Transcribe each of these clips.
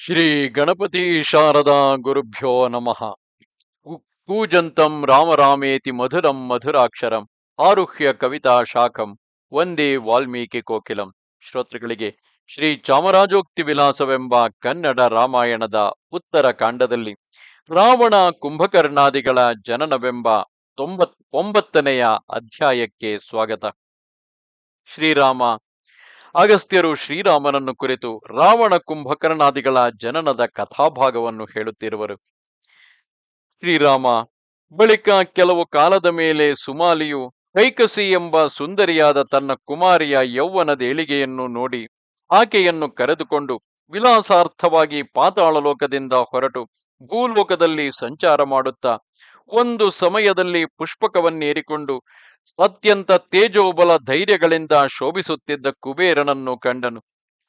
ಶ್ರೀ ಗಣಪತಿ ಶಾರದಾ ಗುರುಭ್ಯೋ ನಮಃ. ಕೂಜಂತಂ ರಾಮರಾಮೇತಿ ಮಧುರಂ ಮಧುರಾಕ್ಷರಂ ಆರುಹ್ಯ ಕವಿತಾ ಶಾಖಂ ವಂದೇ ವಾಲ್ಮೀಕಿ ಕೋಕಿಲಂ. ಶ್ರೋತೃಗಳಿಗೆ ಶ್ರೀ ಚಾಮರಾಜೋಕ್ತಿ ವಿಲಾಸವೆಂಬ ಕನ್ನಡ ರಾಮಾಯಣದ ಉತ್ತರ ಕಾಂಡದಲ್ಲಿ ರಾವಣ ಕುಂಭಕರ್ಣಾದಿಗಳ ಜನನವೆಂಬ ತೊಂಬತ್, ಒಂಬತ್ತನೆಯ ಅಧ್ಯಾಯಕ್ಕೆ ಸ್ವಾಗತ. ಶ್ರೀರಾಮ ಅಗಸ್ತ್ಯರು ಶ್ರೀರಾಮನನ್ನು ಕುರಿತು ರಾವಣ ಕುಂಭಕರ್ಣಾದಿಗಳ ಜನನದ ಕಥಾಭಾಗವನ್ನು ಹೇಳುತ್ತಿರುವರು. ಶ್ರೀರಾಮ, ಬಳಿಕ ಕೆಲವು ಕಾಲದ ಮೇಲೆ ಸುಮಾಲಿಯು ಕೈಕಸಿ ಎಂಬ ಸುಂದರಿಯಾದ ತನ್ನ ಕುಮಾರಿಯ ಯೌವನದ ಏಳಿಗೆಯನ್ನು ನೋಡಿ ಆಕೆಯನ್ನು ಕರೆದುಕೊಂಡು ವಿಲಾಸಾರ್ಥವಾಗಿ ಪಾತಾಳ ಲೋಕದಿಂದ ಹೊರಟು ಭೂಲೋಕದಲ್ಲಿ ಸಂಚಾರ ಮಾಡುತ್ತಾ ಒಂದು ಸಮಯದಲ್ಲಿ ಪುಷ್ಪಕವನ್ನೇರಿಕೊಂಡು ಅತ್ಯಂತ ತೇಜೋಬಲ ಧೈರ್ಯಗಳಿಂದ ಶೋಭಿಸುತ್ತಿದ್ದ ಕುಬೇರನನ್ನು ಕಂಡನು.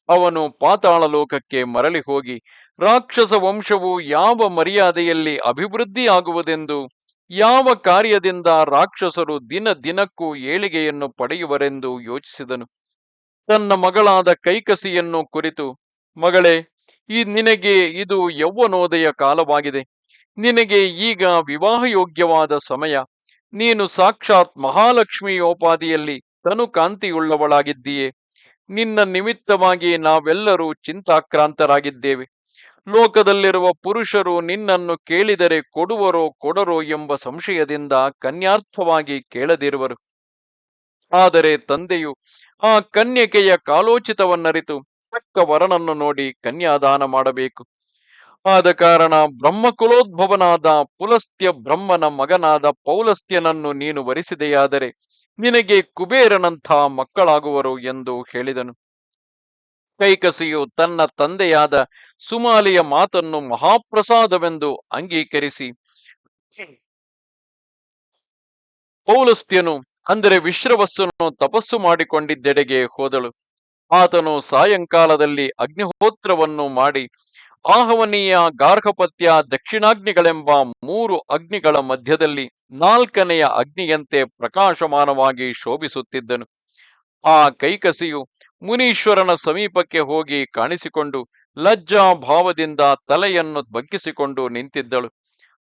ಅವನು ಪಾತಾಳ ಲೋಕಕ್ಕೆ ಮರಳಿ ಹೋಗಿ, ರಾಕ್ಷಸ ವಂಶವು ಯಾವ ಮರ್ಯಾದೆಯಲ್ಲಿ ಅಭಿವೃದ್ಧಿಯಾಗುವುದೆಂದು, ಯಾವ ಕಾರ್ಯದಿಂದ ರಾಕ್ಷಸರು ದಿನ ದಿನಕ್ಕೂ ಏಳಿಗೆಯನ್ನು ಪಡೆಯುವರೆಂದು ಯೋಚಿಸಿದನು. ತನ್ನ ಮಗಳಾದ ಕೈಕಸಿಯನ್ನು ಕುರಿತು, ಮಗಳೇ, ಈ ನಿನಗೆ ಇದು ಯೌವನೋದಯ ಕಾಲವಾಗಿದೆ. ನಿನಗೆ ಈಗ ವಿವಾಹಯೋಗ್ಯವಾದ ಸಮಯ. ನೀನು ಸಾಕ್ಷಾತ್ ಮಹಾಲಕ್ಷ್ಮಿಯೋಪಾದಿಯಲ್ಲಿ ತನು ಕಾಂತಿಯುಳ್ಳವಳಾಗಿದ್ದೀಯೆ ನಿನ್ನ ನಿಮಿತ್ತವಾಗಿ ನಾವೆಲ್ಲರೂ ಚಿಂತಾಕ್ರಾಂತರಾಗಿದ್ದೇವೆ. ಲೋಕದಲ್ಲಿರುವ ಪುರುಷರು ನಿನ್ನನ್ನು ಕೇಳಿದರೆ ಕೊಡುವರೋ ಕೊಡರೋ ಎಂಬ ಸಂಶಯದಿಂದ ಕನ್ಯಾರ್ಥವಾಗಿ ಕೇಳದಿರುವರು. ಆದರೆ ತಂದೆಯು ಆ ಕನ್ಯಕೆಯ ಕಾಲೋಚಿತವನ್ನರಿತು, ತಕ್ಕ ವರನನ್ನು ನೋಡಿ ಕನ್ಯಾದಾನ ಮಾಡಬೇಕು. ಆದ ಕಾರಣ ಬ್ರಹ್ಮಕುಲೋದ್ಭವನಾದ ಪುಲಸ್ತ್ಯ ಬ್ರಹ್ಮನ ಮಗನಾದ ಪೌಲಸ್ತ್ಯನನ್ನು ನೀನು ವರಿಸಿದೆಯಾದರೆ ನಿನಗೆ ಕುಬೇರನಂಥ ಮಕ್ಕಳಾಗುವರು ಎಂದು ಹೇಳಿದನು. ಕೈಕಸಿಯು ತನ್ನ ತಂದೆಯಾದ ಸುಮಾಲಿಯ ಮಾತನ್ನು ಮಹಾಪ್ರಸಾದವೆಂದು ಅಂಗೀಕರಿಸಿ, ಪೌಲಸ್ತ್ಯನು ಅಂದರೆ ವಿಶ್ರವಸ್ಸನ್ನು ತಪಸ್ಸು ಮಾಡಿಕೊಂಡಿದ್ದೆಡೆಗೆ ಹೋದಳು. ಆತನು ಸಾಯಂಕಾಲದಲ್ಲಿ ಅಗ್ನಿಹೋತ್ರವನ್ನು ಮಾಡಿ ಆಹವನೀಯ ಗಾರ್ಹಪತ್ಯ ದಕ್ಷಿಣಾಗ್ನಿಗಳೆಂಬ ಮೂರು ಅಗ್ನಿಗಳ ಮಧ್ಯದಲ್ಲಿ ನಾಲ್ಕನೆಯ ಅಗ್ನಿಯಂತೆ ಪ್ರಕಾಶಮಾನವಾಗಿ ಶೋಭಿಸುತ್ತಿದ್ದನು. ಆ ಕೈಕಸಿಯು ಮುನೀಶ್ವರನ ಸಮೀಪಕ್ಕೆ ಹೋಗಿ ಕಾಣಿಸಿಕೊಂಡು ಲಜ್ಜಾ ಭಾವದಿಂದ ತಲೆಯನ್ನು ಬಗ್ಗಿಸಿಕೊಂಡು ನಿಂತಿದ್ದಳು.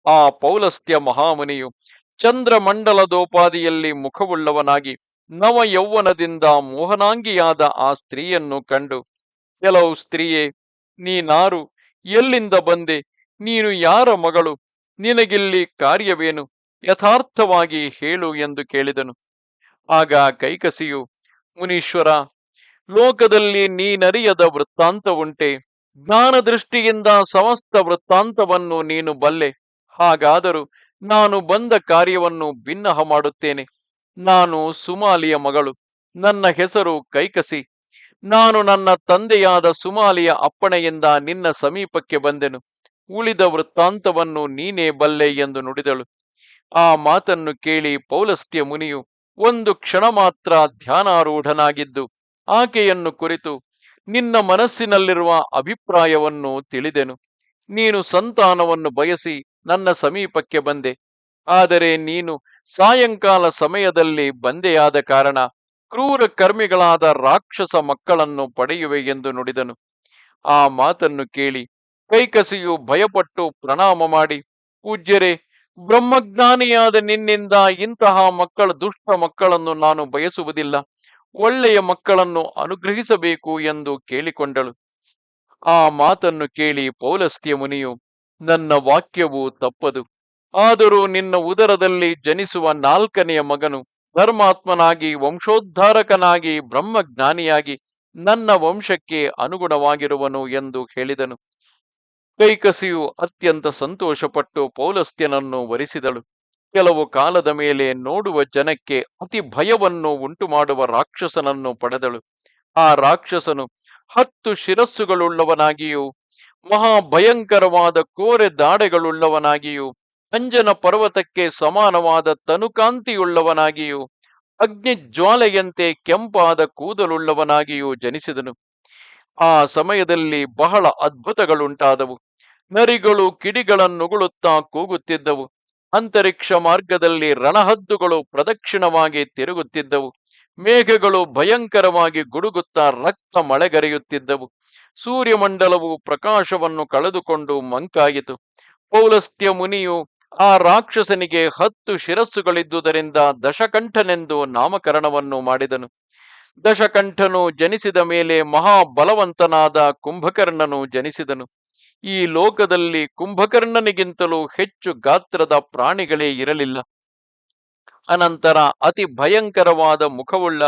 ಆ ಪೌಲಸ್ತ್ಯ ಮಹಾಮುನಿಯು ಚಂದ್ರಮಂಡಲದೋಪಾದಿಯಲ್ಲಿ ಮುಖವುಳ್ಳವನಾಗಿ ನವ ಯೌವನದಿಂದ ಮೋಹನಾಂಗಿಯಾದ ಆ ಸ್ತ್ರೀಯನ್ನು ಕಂಡು, ಕೆಲವು ಸ್ತ್ರೀಯೇ, ನೀನಾರು ಎಲ್ಲಿಂದ ಬಂದೆ? ನೀನು ಯಾರ ಮಗಳು? ನಿನಗಿಲ್ಲಿ ಕಾರ್ಯವೇನು? ಯಥಾರ್ಥವಾಗಿ ಹೇಳು ಎಂದು ಕೇಳಿದನು. ಆಗ ಕೈಕಸಿಯು, ಮುನೀಶ್ವರ, ಲೋಕದಲ್ಲಿ ನೀನರಿಯದ ವೃತ್ತಾಂತ ಉಂಟೆ ಜ್ಞಾನ ದೃಷ್ಟಿಯಿಂದ ಸಮಸ್ತ ವೃತ್ತಾಂತವನ್ನು ನೀನು ಬಲ್ಲೆ. ಹಾಗಾದರೂ ನಾನು ಬಂದ ಕಾರ್ಯವನ್ನು ಭಿನ್ನಹ ಮಾಡುತ್ತೇನೆ. ನಾನು ಸುಮಾಲಿಯ ಮಗಳು. ನನ್ನ ಹೆಸರು ಕೈಕಸಿ. ನಾನು ನನ್ನ ತಂದೆಯಾದ ಸುಮಾಲಿಯ ಅಪ್ಪಣೆಯಿಂದ ನಿನ್ನ ಸಮೀಪಕ್ಕೆ ಬಂದೆನು. ಉಳಿದ ವೃತ್ತಾಂತವನ್ನು ನೀನೇ ಬಲ್ಲೆ ಎಂದು ನುಡಿದಳು. ಆ ಮಾತನ್ನು ಕೇಳಿ ಪೌಲಸ್ತ್ಯ ಮುನಿಯು ಒಂದು ಕ್ಷಣ ಮಾತ್ರ ಧ್ಯಾನಾರೂಢನಾಗಿದ್ದು, ಆಕೆಯನ್ನು ಕುರಿತು ನಿನ್ನ ಮನಸ್ಸಿನಲ್ಲಿರುವ ಅಭಿಪ್ರಾಯವನ್ನು ತಿಳಿದೆನು. ನೀನು ಸಂತಾನವನ್ನು ಬಯಸಿ ನನ್ನ ಸಮೀಪಕ್ಕೆ ಬಂದೆ. ಆದರೆ ನೀನು ಸಾಯಂಕಾಲ ಸಮಯದಲ್ಲಿ ಬಂದೆಯಾದ ಕಾರಣ ಕ್ರೂರ ಕರ್ಮಿಗಳಾದ ರಾಕ್ಷಸ ಮಕ್ಕಳನ್ನು ಪಡೆಯುವೆ ಎಂದು ನುಡಿದನು. ಆ ಮಾತನ್ನು ಕೇಳಿ ಕೈಕಸಿಯು ಭಯಪಟ್ಟು ಪ್ರಣಾಮ ಮಾಡಿ, ಪೂಜ್ಯರೇ, ಬ್ರಹ್ಮಜ್ಞಾನಿಯಾದ ನಿನ್ನಿಂದ ಇಂತಹ ಮಕ್ಕಳ, ದುಷ್ಟ ಮಕ್ಕಳನ್ನು ನಾನು ಬಯಸುವುದಿಲ್ಲ. ಒಳ್ಳೆಯ ಮಕ್ಕಳನ್ನು ಅನುಗ್ರಹಿಸಬೇಕು ಎಂದು ಕೇಳಿಕೊಂಡಳು. ಆ ಮಾತನ್ನು ಕೇಳಿ ಪೌಲಸ್ತ್ಯ ಮುನಿಯು, ನನ್ನ ವಾಕ್ಯವು ತಪ್ಪದು. ಆದರೂ ನಿನ್ನ ಉದರದಲ್ಲಿ ಜನಿಸುವ ನಾಲ್ಕನೆಯ ಮಗನು ಧರ್ಮಾತ್ಮನಾಗಿ, ವಂಶೋದ್ಧಾರಕನಾಗಿ, ಬ್ರಹ್ಮಜ್ಞಾನಿಯಾಗಿ ನನ್ನ ವಂಶಕ್ಕೆ ಅನುಗುಣವಾಗಿರುವನು ಎಂದು ಹೇಳಿದನು. ಕೈಕಸಿಯು ಅತ್ಯಂತ ಸಂತೋಷಪಟ್ಟು ಪೌಲಸ್ತ್ಯನನ್ನು ವರಿಸಿದಳು. ಕೆಲವು ಕಾಲದ ಮೇಲೆ ನೋಡುವ ಜನಕ್ಕೆ ಅತಿ ಭಯವನ್ನು ಉಂಟು ಮಾಡುವ ರಾಕ್ಷಸನನ್ನು ಪಡೆದಳು. ಆ ರಾಕ್ಷಸನು ಹತ್ತು ಶಿರಸ್ಸುಗಳುಳ್ಳವನಾಗಿಯೂ, ಮಹಾಭಯಂಕರವಾದ ಕೋರೆ ದಾಡೆಗಳುಳ್ಳವನಾಗಿಯೂ ಅಂಜನ ಪರ್ವತಕ್ಕೆ ಸಮಾನವಾದ ತನುಕಾಂತಿಯುಳ್ಳವನಾಗಿಯೂ ಅಗ್ನಿ ಜ್ವಾಲೆಯಂತೆ ಕೆಂಪಾದ ಕೂದಲುಳ್ಳವನಾಗಿಯೂ ಜನಿಸಿದನು. ಆ ಸಮಯದಲ್ಲಿ ಬಹಳ ಅದ್ಭುತಗಳುಂಟಾದವು. ನರಿಗಳು ಕಿಡಿಗಳನ್ನುಗುಳುತ್ತಾ ಕೂಗುತ್ತಿದ್ದವು. ಅಂತರಿಕ್ಷ ಮಾರ್ಗದಲ್ಲಿ ರಣಹದ್ದುಗಳು ಪ್ರದಕ್ಷಿಣವಾಗಿ ತಿರುಗುತ್ತಿದ್ದವು. ಮೇಘಗಳು ಭಯಂಕರವಾಗಿ ಗುಡುಗುತ್ತಾ ರಕ್ತ ಮಳೆಗರೆಯುತ್ತಿದ್ದವು. ಸೂರ್ಯಮಂಡಲವು ಪ್ರಕಾಶವನ್ನು ಕಳೆದುಕೊಂಡು ಮಂಕಾಯಿತು. ಪೌಲಸ್ತ್ಯ ಮುನಿಯು ಆ ರಾಕ್ಷಸನಿಗೆ ಹತ್ತು ಶಿರಸ್ಸುಗಳಿದ್ದುದರಿಂದ ದಶಕಂಠನೆಂದು ನಾಮಕರಣವನ್ನು ಮಾಡಿದನು. ದಶಕಂಠನು ಜನಿಸಿದ ಮೇಲೆ ಮಹಾಬಲವಂತನಾದ ಕುಂಭಕರ್ಣನು ಜನಿಸಿದನು. ಈ ಲೋಕದಲ್ಲಿ ಕುಂಭಕರ್ಣನಿಗಿಂತಲೂ ಹೆಚ್ಚು ಗಾತ್ರದ ಪ್ರಾಣಿಗಳೇ ಇರಲಿಲ್ಲ. ಅನಂತರ ಅತಿ ಭಯಂಕರವಾದ ಮುಖವುಳ್ಳ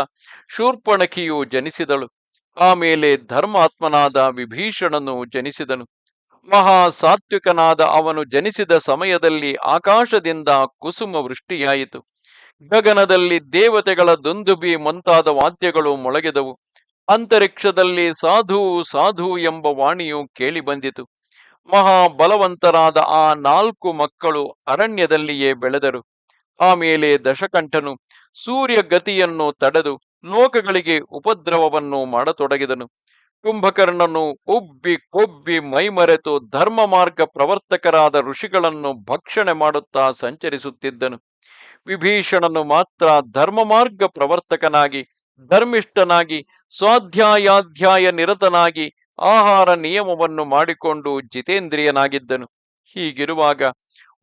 ಶೂರ್ಪಣಖಿಯು ಜನಿಸಿದಳು. ಆಮೇಲೆ ಧರ್ಮಾತ್ಮನಾದ ವಿಭೀಷಣನು ಜನಿಸಿದನು. ಮಹಾ ಸಾತ್ವಿಕನಾದ ಅವನು ಜನಿಸಿದ ಸಮಯದಲ್ಲಿ ಆಕಾಶದಿಂದ ಕುಸುಮ ವೃಷ್ಟಿಯಾಯಿತು. ಗಗನದಲ್ಲಿ ದೇವತೆಗಳ ದುಂದುಬಿ ಮುಂತಾದ ವಾದ್ಯಗಳು ಮೊಳಗಿದವು. ಅಂತರಿಕ್ಷದಲ್ಲಿ ಸಾಧು ಸಾಧು ಎಂಬ ವಾಣಿಯು ಕೇಳಿಬಂದಿತು ಮಹಾಬಲವಂತರಾದ ಆ ನಾಲ್ಕು ಮಕ್ಕಳು ಅರಣ್ಯದಲ್ಲಿಯೇ ಬೆಳೆದರು. ಆಮೇಲೆ ದಶಕಂಠನು ಸೂರ್ಯ ಗತಿಯನ್ನು ತಡೆದು ಲೋಕಗಳಿಗೆ ಉಪದ್ರವವನ್ನು ಮಾಡತೊಡಗಿದನು. ಕುಂಭಕರ್ಣನು ಉಬ್ಬಿ ಕೊಬ್ಬಿ ಮೈಮರೆತು ಧರ್ಮ ಮಾರ್ಗ ಪ್ರವರ್ತಕರಾದ ಋಷಿಗಳನ್ನು ಭಕ್ಷಣೆ ಮಾಡುತ್ತಾ ಸಂಚರಿಸುತ್ತಿದ್ದನು. ವಿಭೀಷಣನು ಮಾತ್ರ ಧರ್ಮ ಮಾರ್ಗ ಪ್ರವರ್ತಕನಾಗಿ, ಧರ್ಮಿಷ್ಠನಾಗಿ, ಸ್ವಾಧ್ಯಾಯಾಧ್ಯಾಯ ನಿರತನಾಗಿ ಆಹಾರ ನಿಯಮವನ್ನು ಮಾಡಿಕೊಂಡು ಜಿತೇಂದ್ರಿಯನಾಗಿದ್ದನು. ಹೀಗಿರುವಾಗ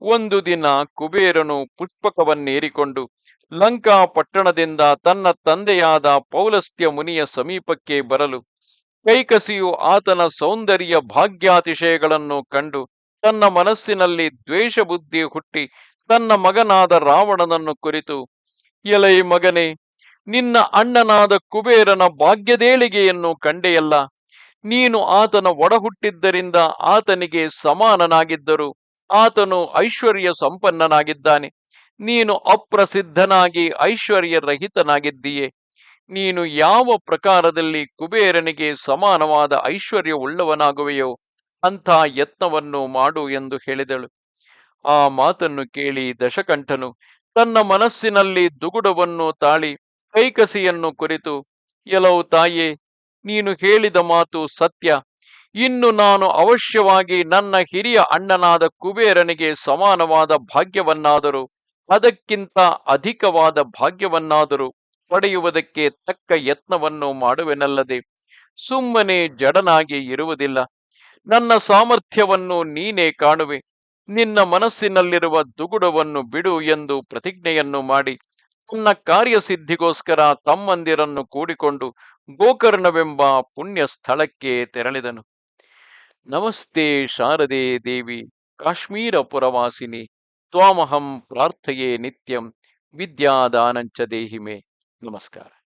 ಒಂದು ದಿನ ಕುಬೇರನು ಪುಷ್ಪಕವನ್ನೇರಿಕೊಂಡು ಲಂಕಾ ಪಟ್ಟಣದಿಂದ ತನ್ನ ತಂದೆಯಾದ ಪೌಲಸ್ತ್ಯ ಮುನಿಯ ಸಮೀಪಕ್ಕೆ ಬರಲು ಕೈಕಸಿಯು ಆತನ ಸೌಂದರ್ಯ ಭಾಗ್ಯಾತಿಶಯಗಳನ್ನು ಕಂಡು ತನ್ನ ಮನಸ್ಸಿನಲ್ಲಿ ದ್ವೇಷ ಬುದ್ಧಿ ಹುಟ್ಟಿ ತನ್ನ ಮಗನಾದ ರಾವಣನನ್ನು ಕುರಿತು, ಎಲೈ ಮಗನೇ, ನಿನ್ನ ಅಣ್ಣನಾದ ಕುಬೇರನ ಭಾಗ್ಯದೇಳಿಗೆಯನ್ನು ಕಂಡೆಯಲ್ಲ. ನೀನು ಆತನ ಒಡಹುಟ್ಟಿದ್ದರಿಂದ ಆತನಿಗೆ ಸಮಾನನಾಗಿದ್ದರು. ಆತನು ಐಶ್ವರ್ಯ ಸಂಪನ್ನನಾಗಿದ್ದಾನೆ. ನೀನು ಅಪ್ರಸಿದ್ಧನಾಗಿ ಐಶ್ವರ್ಯ ರಹಿತನಾಗಿದ್ದೀಯೆ ನೀನು ಯಾವ ಪ್ರಕಾರದಲ್ಲಿ ಕುಬೇರನಿಗೆ ಸಮಾನವಾದ ಐಶ್ವರ್ಯ ಉಳ್ಳವನಾಗುವೆಯೋ ಅಂಥ ಯತ್ನವನ್ನು ಮಾಡು ಎಂದು ಹೇಳಿದಳು. ಆ ಮಾತನ್ನು ಕೇಳಿ ದಶಕಂಠನು ತನ್ನ ಮನಸ್ಸಿನಲ್ಲಿ ದುಗುಡವನ್ನು ತಾಳಿ ಕೈಕಸಿಯನ್ನು ಕುರಿತು ಎಲವು ತಾಯೇ, ನೀನು ಹೇಳಿದ ಮಾತು ಸತ್ಯ. ಇನ್ನು ನಾನು ಅವಶ್ಯವಾಗಿ ನನ್ನ ಹಿರಿಯ ಅಣ್ಣನಾದ ಕುಬೇರನಿಗೆ ಸಮಾನವಾದ ಭಾಗ್ಯವನ್ನಾದರೂ, ಅದಕ್ಕಿಂತ ಅಧಿಕವಾದ ಭಾಗ್ಯವನ್ನಾದರೂ ಪಡೆಯುವುದಕ್ಕೆ ತಕ್ಕ ಯತ್ನವನ್ನು ಮಾಡುವೆನಲ್ಲದೆ ಸುಮ್ಮನೆ ಜಡನಾಗಿ ಇರುವುದಿಲ್ಲ. ನನ್ನ ಸಾಮರ್ಥ್ಯವನ್ನು ನೀನೇ ಕಾಣುವೆ. ನಿನ್ನ ಮನಸ್ಸಿನಲ್ಲಿರುವ ದುಗುಡವನ್ನು ಬಿಡು ಎಂದು ಪ್ರತಿಜ್ಞೆಯನ್ನು ಮಾಡಿ ತನ್ನ ಕಾರ್ಯಸಿದ್ಧಿಗೋಸ್ಕರ ತಮ್ಮಂದಿರನ್ನು ಕೂಡಿಕೊಂಡು ಗೋಕರ್ಣವೆಂಬ ಪುಣ್ಯ ಸ್ಥಳಕ್ಕೆ ತೆರಳಿದನು. ನಮಸ್ತೆ ಶಾರದೆ ದೇವಿ ಕಾಶ್ಮೀರ ಪುರವಾಸಿನಿ ತ್ವಾಮಹಂ ಪ್ರಾರ್ಥಯೇ ನಿತ್ಯಂ, ವಿದ್ಯಾದಾನಂಚ ದೇಹಿಮೆ. Namaskara.